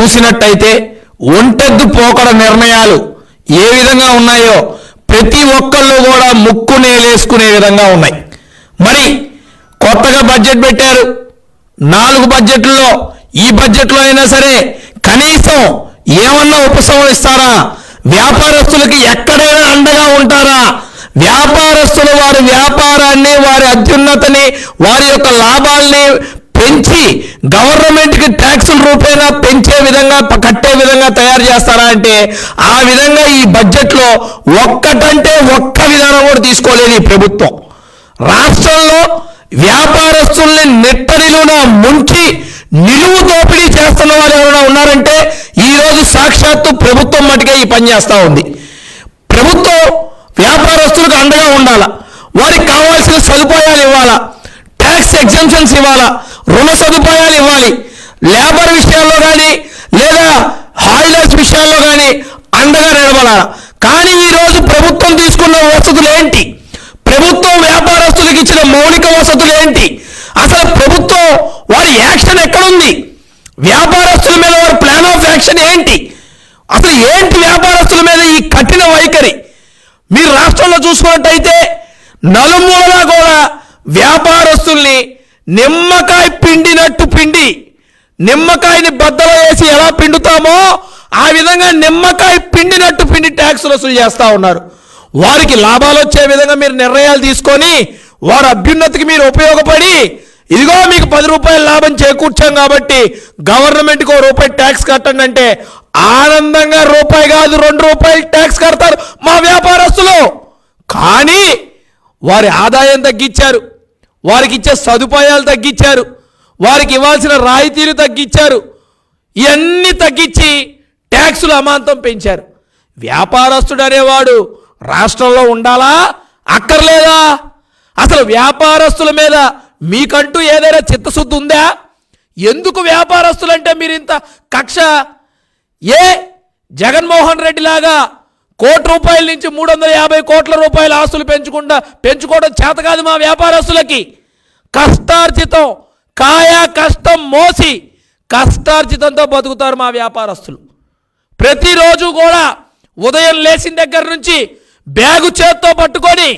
చూసినట్టయితే ఒంటెద్దు పోకడ నిర్ణయాలు ఏ విధంగా ఉన్నాయో ప్రతి ఒక్కళ్ళు కూడా ముక్కు నేలేసుకునే విధంగా ఉన్నాయి. మరి కొత్తగా బడ్జెట్ పెట్టారు. నాలుగు బడ్జెట్లో ఈ బడ్జెట్లో అయినా సరే కనీసం ఏమన్నా ఉపశమనిస్తారా వ్యాపారస్తులకి ఎక్కడైనా అండగా ఉంటారా? వ్యాపారస్తులు వారి వ్యాపారాన్ని వారి అత్యున్నతని వారి యొక్క లాభాల్ని పెంచి గవర్నమెంట్కి ట్యాక్సుల రూపేణా పెంచే విధంగా కట్టే విధంగా తయారు చేస్తారా అంటే ఆ విధంగా ఈ బడ్జెట్లో ఒక్కటంటే ఒక్క విధానం కూడా తీసుకోలేదు ఈ ప్రభుత్వం. రాష్ట్రంలో వ్యాపారస్తుల్ని నెట్టడిలోన ముంచి నిలువు దోపిడీ చేస్తున్న వారు ఎవరైనా ఉన్నారంటే ఈరోజు సాక్షాత్తు ప్రభుత్వం మటుకే ఈ పని చేస్తూ ఉంది. ప్రభుత్వం వ్యాపారస్తులకు అండగా ఉండాలా? వారికి కావాల్సిన సదుపాయాలు ఇవ్వాలా? ట్యాక్స్ ఎగ్జెంప్షన్స్ ఇవ్వాలా? రుణ సదుపాయాలు ఇవ్వాలి. లేబర్ విషయాల్లో కానీ లేదా హాలిడేస్ విషయాల్లో కానీ అండగా నిలబడాలి? కానీ ఈరోజు ప్రభుత్వం తీసుకున్న వసతులు ఏంటి ప్రభుత్వం వ్యాపారస్తులకు ఇచ్చిన మౌలిక వసతులు ఏంటి అసలు ప్రభుత్వం వారి యాక్షన్ ఎక్కడుంది? వ్యాపారస్తుల మీద వారి ప్లాన్ ఆఫ్ యాక్షన్ ఏంటి? అసలు ఏంటి వ్యాపారస్తుల మీద ఈ కఠిన వైఖరి? మీరు రాష్ట్రంలో చూసుకున్నట్టయితే నలుమూలా కూడా వ్యాపారస్తుల్ని నిమ్మకాయ పిండినట్టు పిండి. నిమ్మకాయని బద్దలు వేసి ఎలా పిండుతామో ఆ విధంగా నిమ్మకాయ పిండినట్టు పిండి ట్యాక్సులు వసూలు చేస్తూ ఉన్నారు. వారికి లాభాలు వచ్చే విధంగా మీరు నిర్ణయాలు తీసుకొని వారి అభ్యున్నతికి మీరు ఉపయోగపడి ఇదిగో మీకు పది రూపాయల లాభం చేకూర్చాం కాబట్టి గవర్నమెంట్కి ఒక రూపాయి ట్యాక్స్ కట్టండి అంటే ఆనందంగా రూపాయి కాదు రెండు రూపాయలు ట్యాక్స్ కడతారు మా వ్యాపారస్తులు. కానీ వారి ఆదాయం తగ్గించారు. వారికి ఇచ్చే సదుపాయాలు తగ్గించారు. వారికి ఇవ్వాల్సిన రాయితీలు తగ్గించారు. ఇవన్నీ తగ్గించి ట్యాక్సులు అమాంతం పెంచారు. వ్యాపారస్తుడు అనేవాడు రాష్ట్రంలో ఉండాలా? అక్కర్లేదా? అసలు వ్యాపారస్తుల మీద మీకంటూ ఏదైనా చిత్తశుద్ధి ఉందా? ఎందుకు వ్యాపారస్తులంటే మీరు ఇంత కక్ష? ఏ? జగన్మోహన్ రెడ్డి లాగా కోటి రూపాయల నుంచి మూడు వందల యాభై కోట్ల రూపాయల ఆస్తులు పెంచుకుంటా పెంచుకోవడం చేత కాదు మా వ్యాపారస్తులకి. కష్టార్జితం కాయా కష్టం మోసి కష్టార్జితంతో బతుకుతారు మా వ్యాపారస్తులు. ప్రతిరోజు కూడా ఉదయం లేచిన దగ్గర నుంచి బ్యాగు చేత్తో పట్టుకొని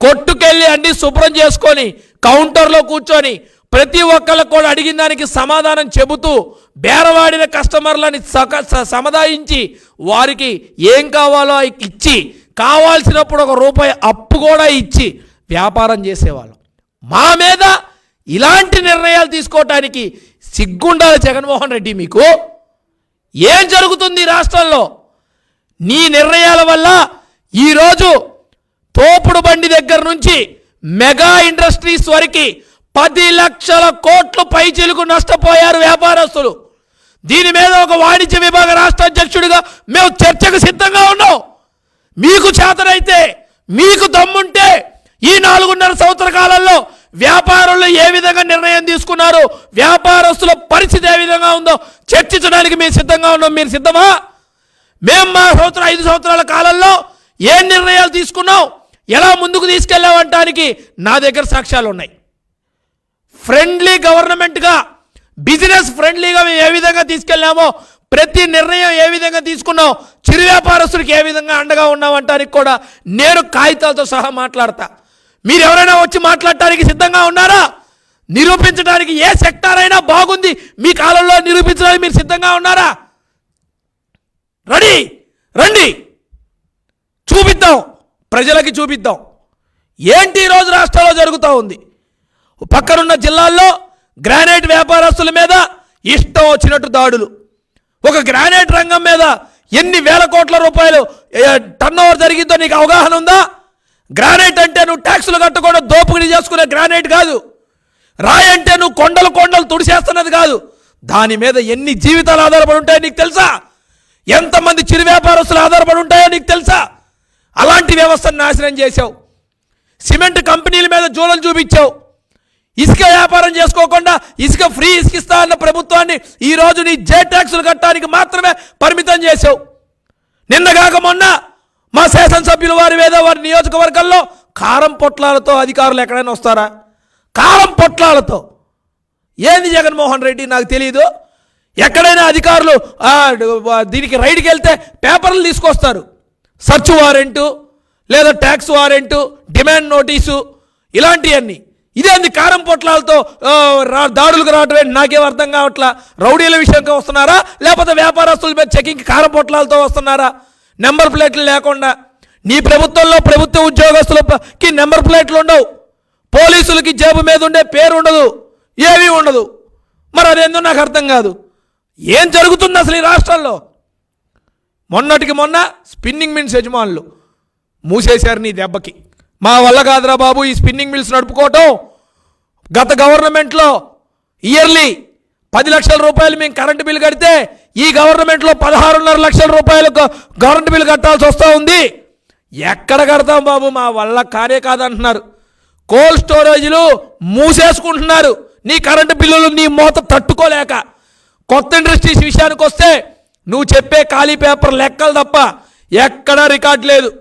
కొట్టుకెళ్ళి అన్ని శుభ్రం చేసుకొని కౌంటర్లో కూర్చొని ప్రతి ఒక్కళ్ళకు కూడా అడిగిన దానికి సమాధానం చెబుతూ బేరవాడిన కస్టమర్లని సక స- సముదాయించి వారికి ఏం కావాలో ఇచ్చి కావాల్సినప్పుడు ఒక రూపాయి అప్పు కూడా ఇచ్చి వ్యాపారం చేసేవాళ్ళం. మా మీద ఇలాంటి నిర్ణయాలు తీసుకోవటానికి సిగ్గుండాలి జగన్మోహన్ రెడ్డి మీకు? ఏం జరుగుతుంది రాష్ట్రంలో? నీ నిర్ణయాల వల్ల ఈరోజు తోపుడు బండి దగ్గర నుంచి మెగా ఇండస్ట్రీస్ వరకు పది లక్షల కోట్లు పైచీలకు నష్టపోయారు వ్యాపారస్తులు. దీని మీద ఒక వాణిజ్య విభాగ రాష్ట్ర అధ్యక్షుడిగా మేము చర్చకు సిద్ధంగా ఉన్నాం. మీకు చేతనైతే మీకు దమ్ముంటే ఈ నాలుగున్నర సంవత్సర కాలంలో వ్యాపారులు ఏ విధంగా నిర్ణయం తీసుకున్నారు వ్యాపారస్తుల పరిస్థితి ఏ విధంగా ఉందో చర్చించడానికి మేము సిద్ధంగా ఉన్నాం. మీరు సిద్ధమా? మేము మా సంవత్సరం ఐదు సంవత్సరాల కాలంలో ఏ నిర్ణయాలు తీసుకున్నాం? ఎలా ముందుకు తీసుకెళ్ళామంటానికి నా దగ్గర సాక్ష్యాలు ఉన్నాయి ఫ్రెండ్లీ గవర్నమెంట్గా బిజినెస్ ఫ్రెండ్లీగా మేము ఏ విధంగా తీసుకెళ్ళామో ప్రతి నిర్ణయం ఏ విధంగా తీసుకున్నాం చిరు వ్యాపారస్తుడికి ఏ విధంగా అండగా ఉన్నామంటానికి కూడా నేను కాగితాలతో సహా మాట్లాడతా. మీరు ఎవరైనా వచ్చి మాట్లాడటానికి సిద్ధంగా ఉన్నారా? నిరూపించడానికి ఏ సెక్టార్ అయినా బాగుంది మీ కాలంలో నిరూపించడానికి మీరు సిద్ధంగా ఉన్నారా? రెడీ? రండి. చూపిద్దాం. ప్రజలకి చూపిద్దాం. ఏంటి ఈరోజు రాష్ట్రంలో జరుగుతూ ఉంది? పక్కనున్న జిల్లాల్లో గ్రానైట్ వ్యాపారస్తుల మీద ఇష్టం వచ్చినట్టు దాడులు. ఒక గ్రానైట్ రంగం మీద ఎన్ని వేల కోట్ల రూపాయలు టర్న్ ఓవర్ జరిగిందో నీకు అవగాహన ఉందా? గ్రానైట్ అంటే నువ్వు ట్యాక్సులు కట్టకుండా దోపిడీ చేసుకునే గ్రానైట్ కాదు. రాయి అంటే నువ్వు కొండలు కొండలు తుడిచేస్తున్నది కాదు. దాని మీద ఎన్ని జీవితాలు ఆధారపడి ఉంటాయో నీకు తెలుసా? ఎంతమంది చిరు వ్యాపారస్తులు ఆధారపడి ఉంటాయో నీకు తెలుసా? అలాంటి వ్యవస్థను నాశనం చేశావు. సిమెంట్ కంపెనీల మీద జూలలు చూపించావు. ఇసుక వ్యాపారం చేసుకోకుండా ఇసుక ఫ్రీ ఇసుక ఇస్తా అన్న ప్రభుత్వాన్ని ఈ నీ జే ట్యాక్సులు కట్టడానికి మాత్రమే పరిమితం చేసావు నిన్నగాక మొన్న మా శాసనసభ్యులు వారి వేదో వారి నియోజకవర్గంలో కారం పొట్లాలతో అధికారులు ఎక్కడైనా వస్తారా? కారం పొట్లాలతో. ఏంది జగన్మోహన్ రెడ్డి నాకు తెలియదు ఎక్కడైనా అధికారులు దీనికి రైడ్కి వెళ్తే పేపర్లు తీసుకొస్తారు. సర్చ్ వారెంటు లేదా ట్యాక్స్ వారెంటు డిమాండ్ నోటీసు ఇలాంటివన్నీ. ఇదేంది కారం పొట్లాలతో రా దాడులకు రావటమే నాకేం అర్థం కావట్లా? రౌడీల విషయంగా వస్తున్నారా? లేకపోతే వ్యాపారస్తుల మీద చెకింగ్ కారం పొట్లాలతో వస్తున్నారా? నెంబర్ ప్లేట్లు లేకుండా. నీ ప్రభుత్వంలో ప్రభుత్వ ఉద్యోగస్తులకి నెంబర్ ప్లేట్లు ఉండవు. పోలీసులకి జేబు మీద ఉండే పేరు ఉండదు. ఏమీ ఉండదు. మరి అదేందో నాకు అర్థం కాదు? ఏం జరుగుతుంది అసలు ఈ రాష్ట్రాల్లో? మొన్నటికి మొన్న స్పిన్నింగ్ మిన్స్ యజమానులు మూసేశారు నీ దెబ్బకి. మా వల్ల కాదురా బాబు ఈ స్పిన్నింగ్ మిల్స్ నడుపుకోవటం. గత గవర్నమెంట్లో ఇయర్లీ పది లక్షల రూపాయలు మేము కరెంటు బిల్లు కడితే ఈ గవర్నమెంట్లో పదహారున్నర లక్షల రూపాయలు కరెంటు బిల్లు కట్టాల్సి వస్తూ ఉంది. ఎక్కడ కడతాం బాబు? మా వల్ల కానే కాదంటున్నారు. కోల్డ్ స్టోరేజీలు మూసేసుకుంటున్నారు. నీ కరెంటు బిల్లులు నీ మూత తట్టుకోలేక. కొత్త ఇండస్ట్రీస్ విషయానికి వస్తే నువ్వు చెప్పే ఖాళీ పేపర్ లెక్కలు తప్ప ఎక్కడా రికార్డ్ లేదు.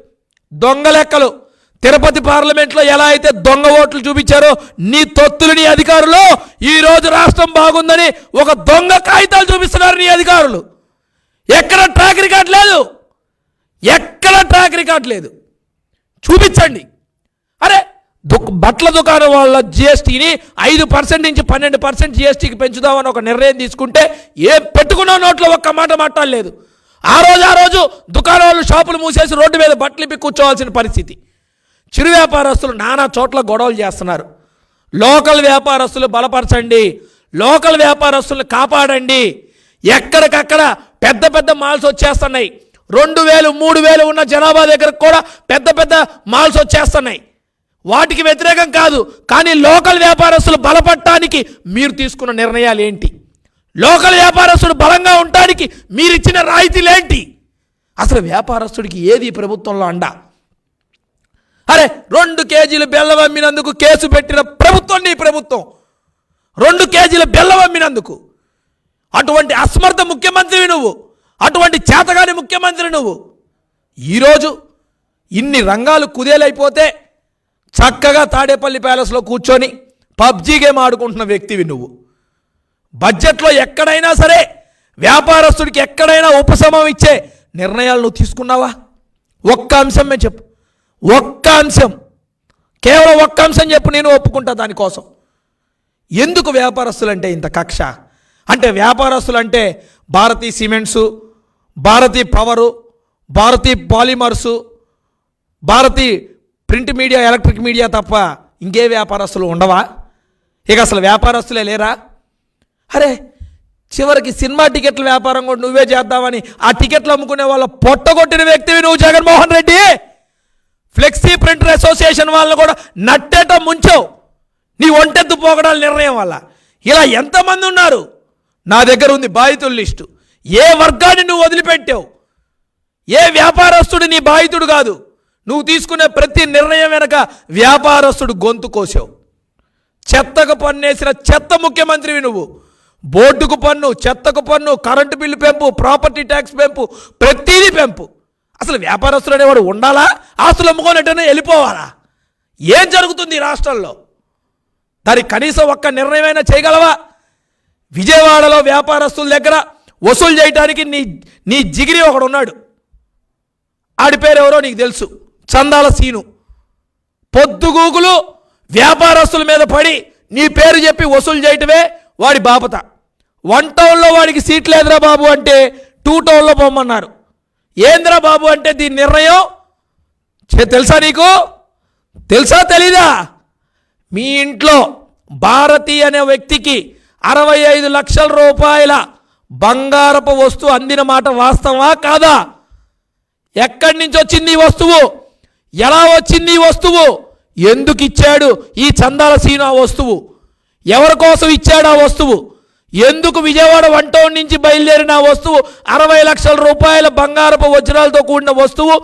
దొంగ లెక్కలు. తిరుపతి పార్లమెంట్లో ఎలా అయితే దొంగ ఓట్లు చూపించారో నీ తొత్తులు నీ అధికారులు ఈ రోజు రాష్ట్రం బాగుందని ఒక దొంగ కాగితాలు చూపిస్తున్నారు నీ అధికారులు. ఎక్కడ ట్రాక్ రికార్డ్ లేదు. ఎక్కడ ట్రాక్ రికార్డ్ లేదు. చూపించండి. అరే దుక్ బట్టల దుకాణం వాళ్ళ జిఎస్టీని ఐదు పర్సెంట్ నుంచి పన్నెండు పర్సెంట్ జిఎస్టీకి పెంచుదామని ఒక నిర్ణయం తీసుకుంటే ఏ పెట్టుకున్న నోట్లో ఒక్క మాట మాట్లాడలేదు. ఆ రోజు ఆ రోజు దుకాణం వాళ్ళు షాపులు మూసేసి రోడ్డు మీద బట్టలు ఇప్పి కూర్చోవాల్సిన పరిస్థితి. చిరు వ్యాపారస్తులు నానా చోట్ల గొడవలు చేస్తున్నారు. లోకల్ వ్యాపారస్తులు బలపరచండి. లోకల్ వ్యాపారస్తులు కాపాడండి. ఎక్కడికక్కడ పెద్ద పెద్ద మాల్స్ వచ్చేస్తున్నాయి. రెండు వేలు మూడు వేలు ఉన్న జనాభా దగ్గర కూడా పెద్ద పెద్ద మాల్స్ వచ్చేస్తున్నాయి. వాటికి వ్యతిరేకం కాదు. కానీ లోకల్ వ్యాపారస్తులు బలపడటానికి మీరు తీసుకున్న నిర్ణయాలు ఏంటి? లోకల్ వ్యాపారస్తుడు బలంగా ఉండడానికి మీరిచ్చిన రాయితీలేంటి అసలు వ్యాపారస్తుడికి ఏది ప్రభుత్వంలో అండా? అరే రెండు కేజీలు బెల్లం అమ్మినందుకు కేసు పెట్టిన ప్రభుత్వం నీ ప్రభుత్వం. రెండు కేజీల బెల్లం అమ్మినందుకు. అటువంటి అసమర్థ ముఖ్యమంత్రివి నువ్వు. అటువంటి చేతగాని ముఖ్యమంత్రి నువ్వు. ఈరోజు ఇన్ని రంగాలు కుదేలైపోతే చక్కగా తాడేపల్లి ప్యాలెస్లో కూర్చొని పబ్జీ గేమ్ ఆడుకుంటున్న వ్యక్తివి నువ్వు. బడ్జెట్లో ఎక్కడైనా సరే వ్యాపారస్తుడికి ఎక్కడైనా ఉపశమం ఇచ్చే నిర్ణయాలు నువ్వు తీసుకున్నావా? ఒక్క అంశమే చెప్పు. ఒక్క అంశం. కేవలం ఒక్క అంశం చెప్పు నేను ఒప్పుకుంటా దానికోసం ఎందుకు వ్యాపారస్తులంటే ఇంత కక్ష? అంటే వ్యాపారస్తులంటే Bharathi cements Bharathi power Bharathi polymers Bharathi print media electric media తప్ప ఇంకే వ్యాపారస్తులు ఉండవా? ఇక అసలు వ్యాపారస్తులే లేరా? అరే చివరికి సినిమా టికెట్ల వ్యాపారం కూడా నువ్వే చేద్దామని ఆ టికెట్లు అమ్ముకునే వాళ్ళ పొట్టగొట్టిన వ్యక్తివి నువ్వు Jaganmohan Reddy! Flexi printer association వాళ్ళని కూడా నట్టేట ముంచావు. నీ ఒంటెత్తు పోగడాల నిర్ణయం వల్ల. ఇలా ఎంతమంది ఉన్నారు? నా దగ్గర ఉంది బాధితుల లిస్టు. ఏ వర్గాన్ని నువ్వు వదిలిపెట్టావు? ఏ వ్యాపారస్తుడు నీ బాధితుడు కాదు? నువ్వు తీసుకునే ప్రతి నిర్ణయం వెనక వ్యాపారస్తుడు గొంతు కోసావు. చెత్తకు పన్నేసిన చెత్త ముఖ్యమంత్రివి నువ్వు. బోర్డుకు పన్ను చెత్తకు పన్ను కరెంటు బిల్లు పెంపు ప్రాపర్టీ ట్యాక్స్ పెంపు ప్రతిదీ పెంపు. అసలు వ్యాపారస్తులు అనేవాడు ఉండాలా? ఆస్తులు అమ్ముకోనట్టునే వెళ్ళిపోవాలా? ఏం జరుగుతుంది ఈ రాష్ట్రంలో? దానికి కనీసం ఒక్క నిర్ణయమైనా చేయగలవా? విజయవాడలో వ్యాపారస్తుల దగ్గర వసూలు చేయడానికి నీ నీ జిగిరి ఒకడు ఉన్నాడు. ఆడి పేరు ఎవరో నీకు తెలుసు. చందాల సీను. పొద్దుగూకులు వ్యాపారస్తుల మీద పడి నీ పేరు చెప్పి వసూలు చేయటమే వాడి బాపత. వన్ టౌన్లో వాడికి సీట్ లేదురా బాబు అంటే టూ టౌన్లో పొమ్మన్నారు. ఏంద్రా బాబు అంటే దీని నిర్ణయం? చే- తెలుసా నీకు? తెలుసా తెలీదా? మీ ఇంట్లో భారతి అనే వ్యక్తికి అరవై ఐదు లక్షల రూపాయల బంగారపు వస్తువు అందిన మాట వాస్తవా కాదా? ఎక్కడి నుంచి వచ్చింది ఈ వస్తువు? ఎలా వచ్చింది ఈ వస్తువు? ఎందుకు ఇచ్చాడు ఈ చందాల సీను ఆ వస్తువు? ఎవరి కోసం ఇచ్చాడు ఆ వస్తువు? ఎందుకు విజయవాడ వన్ టౌన్ నుంచి బయలుదేరిన వస్తువు? అరవై లక్షల రూపాయల బంగారపు వజ్రాలతో కూడిన వస్తువు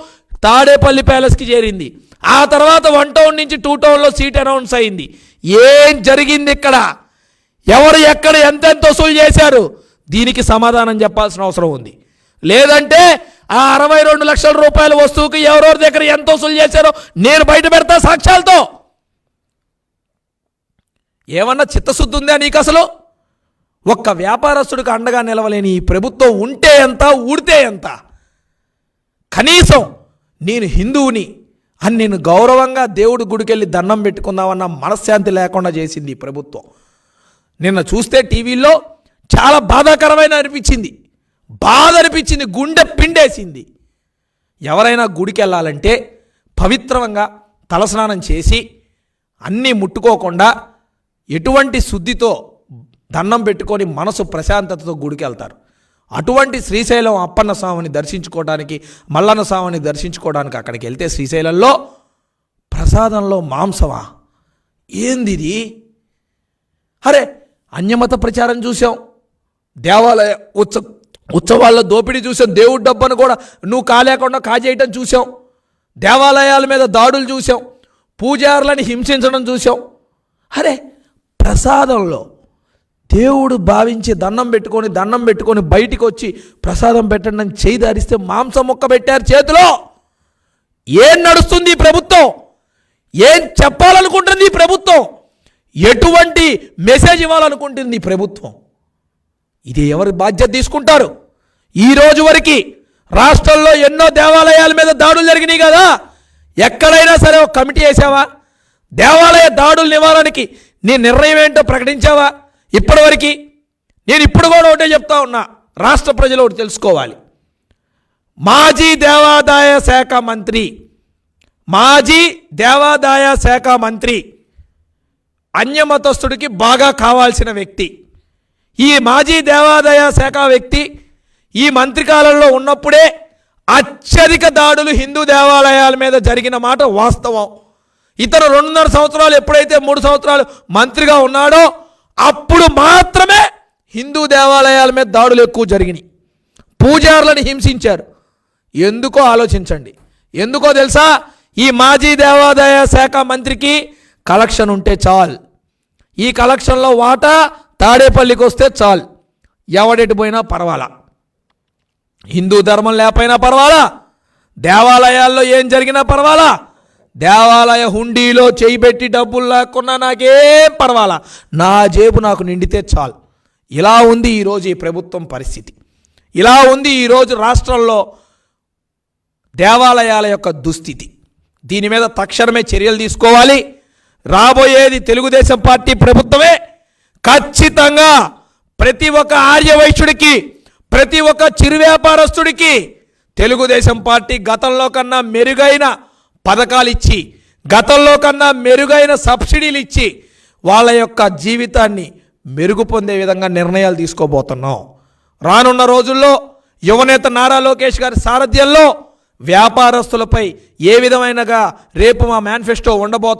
తాడేపల్లి ప్యాలెస్కి చేరింది. ఆ తర్వాత వన్ టౌన్ నుంచి టూ టౌన్లో సీట్ అనౌన్స్ అయింది. ఏం జరిగింది ఇక్కడ? ఎవరు ఎక్కడ ఎంతెంత వసూలు చేశారు? దీనికి సమాధానం చెప్పాల్సిన అవసరం ఉంది. లేదంటే ఆ అరవై రెండు లక్షల రూపాయల వస్తువుకి ఎవరెవరి దగ్గర ఎంత వసూలు చేశారో నేను బయట పెడతా సాక్ష్యాలతో. ఏమన్నా చిత్తశుద్ధి ఉందా నీకు అసలు? ఒక్క వ్యాపారస్తుడికి అండగా నిలవలేని ఈ ప్రభుత్వం ఉంటే ఎంత ఊడితే ఎంత? కనీసం నేను హిందువుని అని నేను గౌరవంగా దేవుడి గుడికెళ్ళి దండం పెట్టుకుందామన్న మనశ్శాంతి లేకుండా చేసింది ఈ ప్రభుత్వం. నిన్న చూస్తే టీవీలో చాలా బాధాకరమైన అనిపించింది. బాధ అనిపించింది గుండె పిండేసింది. ఎవరైనా గుడికి వెళ్ళాలంటే పవిత్రంగా తలస్నానం చేసి అన్నీ ముట్టుకోకుండా ఎటువంటి శుద్ధితో దండం పెట్టుకొని మనసు ప్రశాంతతతో గుడికి వెళ్తారు అటువంటి శ్రీశైలం అప్పన్న స్వామిని దర్శించుకోవడానికి మల్లన్న స్వామిని దర్శించుకోవడానికి అక్కడికి వెళ్తే శ్రీశైలంలో ప్రసాదంలో మాంసమా? ఏంది ఇది? అరే అన్యమత ప్రచారం చూసాం దేవాలయ ఉత్సవ ఉత్సవాల్లో దోపిడీ చూసాం దేవుడి డబ్బను కూడా నువ్వు కాలేకుండా కాజేయటం చూసాం దేవాలయాల మీద దాడులు చూసాం పూజారులని హింసించడం చూసాం అరే ప్రసాదంలో దేవుడు భావించి దండం పెట్టుకొని దండం పెట్టుకొని బయటికి వచ్చి ప్రసాదం పెట్టండి అని చేయి మాంసం ముక్క పెట్టారు చేతిలో. ఏం నడుస్తుంది ఈ ప్రభుత్వం? ఏం చెప్పాలనుకుంటుంది ఈ ప్రభుత్వం? ఎటువంటి మెసేజ్ ఇవ్వాలనుకుంటుంది ఈ ప్రభుత్వం? ఇది ఎవరి బాధ్యత తీసుకుంటారు? ఈ రోజు వరకు రాష్ట్రంలో ఎన్నో దేవాలయాల మీద దాడులు జరిగినాయి కదా. ఎక్కడైనా సరే ఒక కమిటీ వేసావా? దేవాలయ దాడుల నివారణకి నీ నిర్ణయం ఏంటో ప్రకటించావా? ఇప్పటివరకు నేను ఇప్పుడు కూడా ఒకటే చెప్తా ఉన్నా రాష్ట్ర ప్రజలు ఒకటి తెలుసుకోవాలి. మాజీ దేవాదాయ శాఖ మంత్రి మాజీ దేవాదాయ శాఖ మంత్రి అన్యమతస్థుడికి బాగా కావాల్సిన వ్యక్తి. ఈ మాజీ దేవాదాయ శాఖ వ్యక్తి ఈ మంత్రికాలంలో ఉన్నప్పుడే అత్యధిక దాడులు హిందూ దేవాలయాల మీద జరిగిన మాట వాస్తవం. ఇతను రెండున్నర సంవత్సరాలు ఎప్పుడైతే మూడు సంవత్సరాలు మంత్రిగా ఉన్నాడో అప్పుడు మాత్రమే హిందూ దేవాలయాల మీద దాడులు ఎక్కువ జరిగినాయి. పూజారులను హింసించారు. ఎందుకో ఆలోచించండి. ఎందుకో తెలుసా? ఈ మాజీ దేవాదాయ శాఖ మంత్రికి కలెక్షన్ ఉంటే చాలు. ఈ కలెక్షన్లో వాటా తాడేపల్లికి వస్తే చాలు. ఎవడెటు పోయినా పర్వాలా? హిందూ ధర్మం లేకపోయినా పర్వాలా? దేవాలయాల్లో ఏం జరిగినా పర్వాలా? దేవాలయ హుండీలో చేయి పెట్టి డబ్బులు లేకున్నా నాకేం పర్వాలా? నా జేబు నాకు నిండితే చాలు. ఇలా ఉంది ఈరోజు ఈ ప్రభుత్వం పరిస్థితి. ఇలా ఉంది ఈరోజు రాష్ట్రంలో దేవాలయాల యొక్క దుస్థితి. దీని మీద తక్షణమే చర్యలు తీసుకోవాలి. రాబోయేది తెలుగుదేశం పార్టీ ప్రభుత్వమే. ఖచ్చితంగా ప్రతి ఒక్క ఆర్యవైశ్యుడికి ప్రతి ఒక్క చిరు వ్యాపారస్తుడికి తెలుగుదేశం పార్టీ గతంలో కన్నా మెరుగైన పథకాలు ఇచ్చి గతంలో కన్నా మెరుగైన సబ్సిడీలు ఇచ్చి వాళ్ళ యొక్క జీవితాన్ని మెరుగు పొందే విధంగా నిర్ణయాలు తీసుకోబోతున్నాం. రానున్న రోజుల్లో యువనేత నారా లోకేష్ గారి సారథ్యంలో వ్యాపారస్తులపై ఏ విధమైనగా రేపు మా మేనిఫెస్టో ఉండబోతుంది